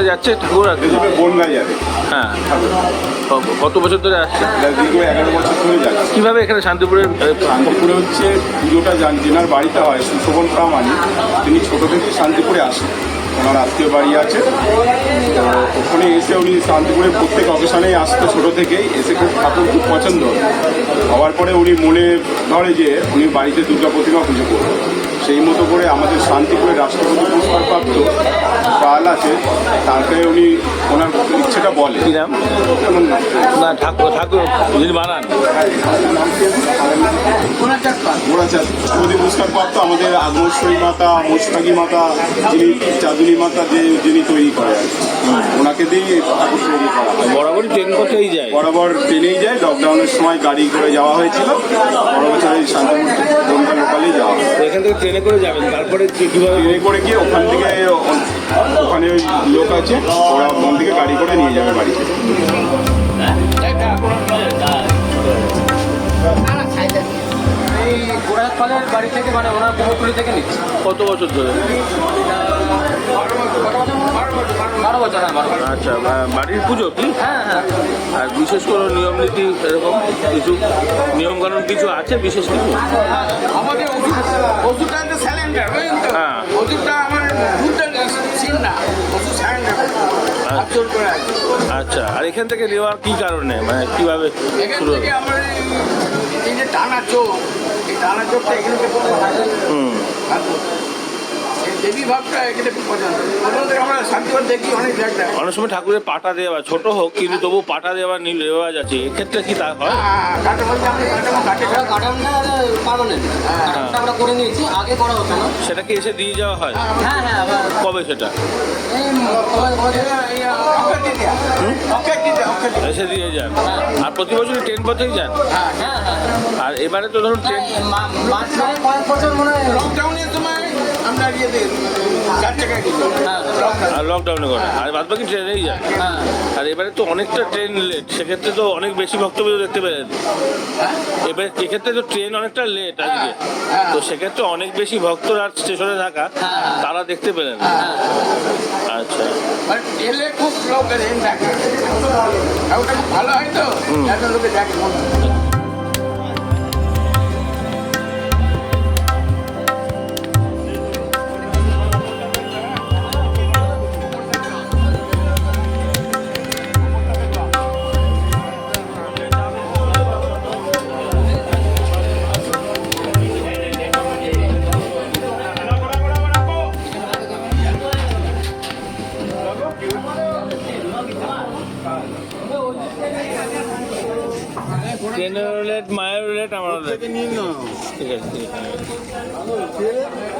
কোথায় যাচ্ছে ঠাকুর আর এটা যাবে হ্যাঁ। কত বছর ধরে আসছে? দীর্ঘ এগারো বছর ধরে যাচ্ছে। কীভাবে এখানে শান্তিপুরের শান্তিপুরে হচ্ছে পুজোটা যান যেনার বাড়িতে হয় সুশোভন প্রামাণিক তিনি ছোটো থেকে শান্তিপুরে আসেন। ওনার আত্মীয় বাড়ি আছে। তো ওখানে এসে উনি শান্তিপুরে প্রত্যেক অকেশনেই আসতো ছোটো থেকেই এসে খুব ঠাকুর খুব পছন্দ। হওয়ার পরে উনি মনে ধরে যে উনি বাড়িতে দুর্গা প্রতিমা পুজো করবেন সেই মতো করে আমাদের শান্তিপুরে রাষ্ট্রপতি পুরস্কার প্রাপ্ত পাল আছে তাকে উনি ওনার ইচ্ছেটা বলে। না ঠাকুর ঠাকুর যিনি বানান। পুরস্কার প্রাপ্ত আমাদের আগমশ্বরী মাতা মোস্তাগী মাতা যিনি চাঁদুনি মাতা যে যিনি তৈরি করেন। আর দিয়েই বরাবরই ট্রেন করতেই যায়। বরাবর ট্রেনেই যায়। লকডাউনের সময় গাড়ি করে যাওয়া হয়েছিল। বড় বছর এই শান্তিপুর লোকালেই যাওয়া এখান থেকে ট্রেনে করে যাবেন। তারপরে কি- কীভাবে ট্রেনে করে গিয়ে ওখান থেকে ওখানে ওই লোক আছে। ওরা ওখান থেকে গাড়ি করে নিয়ে যাবে বাড়িতে এই বাড়ি থেকে মানে ওনার কুমোরটুলি থেকে নিচ্ছি। কত বছর ধরে? বারো বছর হ্যাঁ বারো আচ্ছা বাড়ির পুজো? কি হ্যাঁ হ্যাঁ। আর বিশেষ কোনো নিয়ম নীতি এরকম কিছু নিয়ম কানুন কিছু আছে বিশেষ কিছু? আমাদের ওষুধ ওষুধটা স্যালেন্ডার হ্যাঁ। ওষুধটা আমার দুধটা সিন না। ওষুধ স্যালেন্ডার আপচল করে আছে আচ্ছা আর এখান থেকে নেওয়ার কি কারণে? মানে কীভাবে শুরু আমার এই যে টানা চোখ এই টানা চোখটা এখানে থেকে হুম। অনেক সময় ঠাকুরের পাটা দেওয়া ছোট হোক কিন্তু তবু পাটা দেওয়া নীল রেওয়াজ আছে এক্ষেত্রে কি তা হয়? হতো না। সেটাকে এসে দিয়ে যাওয়া হয়? হ্যাঁ হ্যাঁ কবে সেটা? এসে দিয়ে যান। আর প্রতি বছরই ট্রেন পথেই যান? হ্যাঁ হ্যাঁ আর এবারে তো ধরুন ট্রেন লকডাউনে। করে। আর বাদ বাকি ট্রেনেই যান হ্যাঁ। আর এবারে তো অনেকটা ট্রেন লেট সেক্ষেত্রে তো অনেক বেশি ভক্তবৃন্দ দেখতে পেলেন। এবার এক্ষেত্রে তো ট্রেন অনেকটা লেট আজকে। তো সেক্ষেত্রে অনেক বেশি ভক্তরা স্টেশনে থাকা তারা দেখতে পেলেন। আচ্ছা। এলে খুব ভালো হয় তো? লোকে দেখে ট্রেনের লেট মায়ের লেট আমার লেট ঠিক আছে ঠিক আছে।